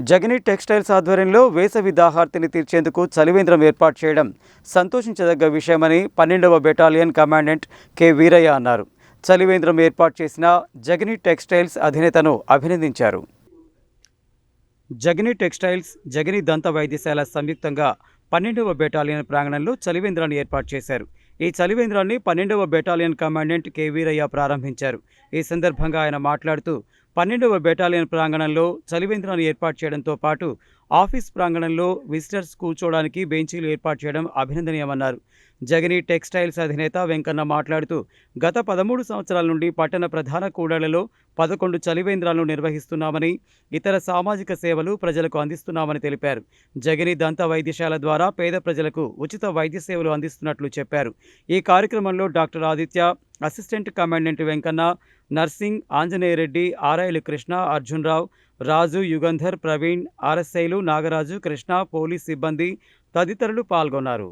Jagani textiles ఆధ్వర్యంలో వేసవి దాహార్తిని తీర్చేందుకు చలివేంద్రం ఏర్పాటు చేయడం సంతోషించదగ్గ విషయమని పన్నెండవ బెటాలియన్ కమాండెంట్ కె. వీరయ్య అన్నారు. చలివేంద్రం ఏర్పాటు చేసిన జగని టెక్స్టైల్స్ అధినేతను అభినందించారు. జగని టెక్స్టైల్స్ జగని దంత వైద్యశాల సంయుక్తంగా పన్నెండవ బెటాలియన్ ప్రాంగణంలో చలివేంద్రాన్ని ఏర్పాటు చేశారు. ఈ చలివేంద్రాన్ని పన్నెండవ బెటాలియన్ కమాండెంట్ కె. వీరయ్య ప్రారంభించారు. ఈ సందర్భంగా ఆయన మాట్లాడుతూ పన్నెండవ బెటాలియన్ ప్రాంగణంలో చలివేంద్రాన్ని ఏర్పాటు చేయడంతో పాటు ఆఫీస్ ప్రాంగణంలో విజిటర్స్ కూర్చోవడానికి బెంచీలు ఏర్పాటు చేయడం అభినందనీయమన్నారు. జగని టెక్స్టైల్స్ అధినేత వెంకన్న మాట్లాడుతూ గత పదమూడు సంవత్సరాల నుండి పట్టణ ప్రధాన కూడళ్ళలో పదకొండు చలివేంద్రాలను నిర్వహిస్తున్నామని ఇతర సామాజిక సేవలు ప్రజలకు అందిస్తున్నామని తెలిపారు. జగని దంత వైద్యశాల ద్వారా పేద ప్రజలకు ఉచిత వైద్య సేవలు అందిస్తున్నట్లు చెప్పారు. ఈ కార్యక్రమంలో doctor Aditya assistant commandant Venkanna Narsing Anjaneyareddy ఆరాయలు Krishna Arjunrao Raju Yugandhar Praveen ఆర్ఎస్ఐలు నాగరాజు కృష్ణ పోలీస్ సిబ్బంది తదితరులు పాల్గొన్నారు.